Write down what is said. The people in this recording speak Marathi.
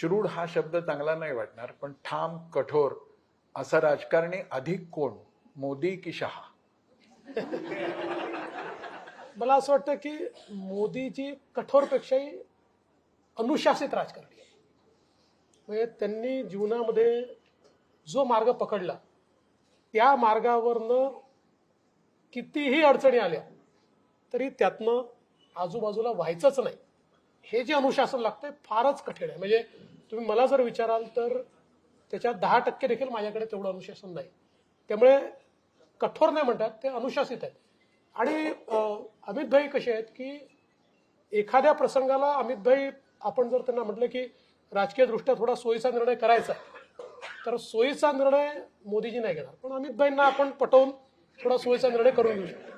श्रूड हा शब्द चांगला नाही वाटणार पण ठाम कठोर असा राजकारणी अधिक कोण? मोदी की शहा? मला असं वाटतं की मोदीजी कठोरपेक्षाही अनुशासित राजकारणी म्हणजे त्यांनी जीवनामध्ये जो मार्ग पकडला त्या मार्गावरनं कितीही अडचणी आल्या तरी त्यातनं आजूबाजूला व्हायचंच नाही. हे जे अनुशासन लागतंय फारच कठीण आहे. म्हणजे तुम्ही मला जर विचाराल तर त्याच्यात दहा टक्के देखील माझ्याकडे तेवढं अनुशासन नाही. त्यामुळे कठोर नाही म्हणतात ते अनुशासित आहेत. आणि अमित भाई कसे आहेत की एखाद्या प्रसंगाला अमित भाई आपण जर त्यांना म्हटलं की राजकीय दृष्ट्या थोडा सोयीचा निर्णय करायचा तर सोयीचा निर्णय मोदीजी नाही घेणार. पण अमित भाईंना आपण पटवून थोडा सोयीचा निर्णय करून घेऊ शकतो.